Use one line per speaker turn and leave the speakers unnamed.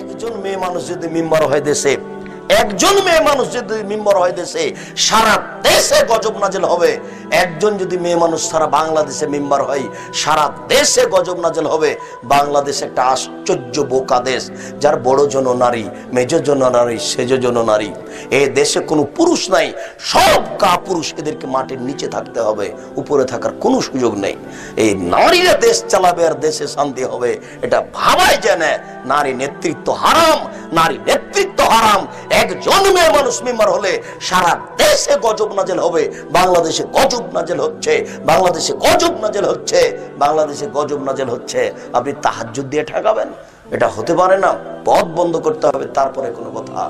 একজন মেয়ে মানুষ যদি মেম্বার হয়ে দেশে একজন মেয়ে মানুষ যদি মেম্বার হয় দেশে, সারা দেশে গজব নাজেল হবে। একজন যদি মেয়ে মানুষ সারা বাংলাদেশে মেম্বার হয়, সারা দেশে গজব নাজেল হবে। বাংলাদেশ একটা আশ্চর্য বোকা দেশ, যার বড় জন নারী, মেজ জন নারী, সেজ জন নারী। এ দেশে কোনো পুরুষ নাই, সব কা পুরুষ এদেরকে মাটির নিচে থাকতে হবে, উপরে থাকার কোনো সুযোগ নেই। এই নারীরা দেশ চালাবে আর দেশে শান্তি হবে, এটা ভাবাই যায় না। নারী নেতৃত্ব হারাম, নারী নেতৃত্ব হারাম একজন মেয়ে মানুষ মেম্বার হলে সারা দেশে গজব নাজেল হবে, বাংলাদেশে গজব নাজেল হচ্ছে, বাংলাদেশে গজব নাজেল হচ্ছে, বাংলাদেশে গজব নাজেল হচ্ছে। আপনি তাহাজ্জুদ দিয়ে ঠেকাবেন, এটা হতে পারে না, পথ বন্ধ করতে হবে, তারপরে কোনো কথা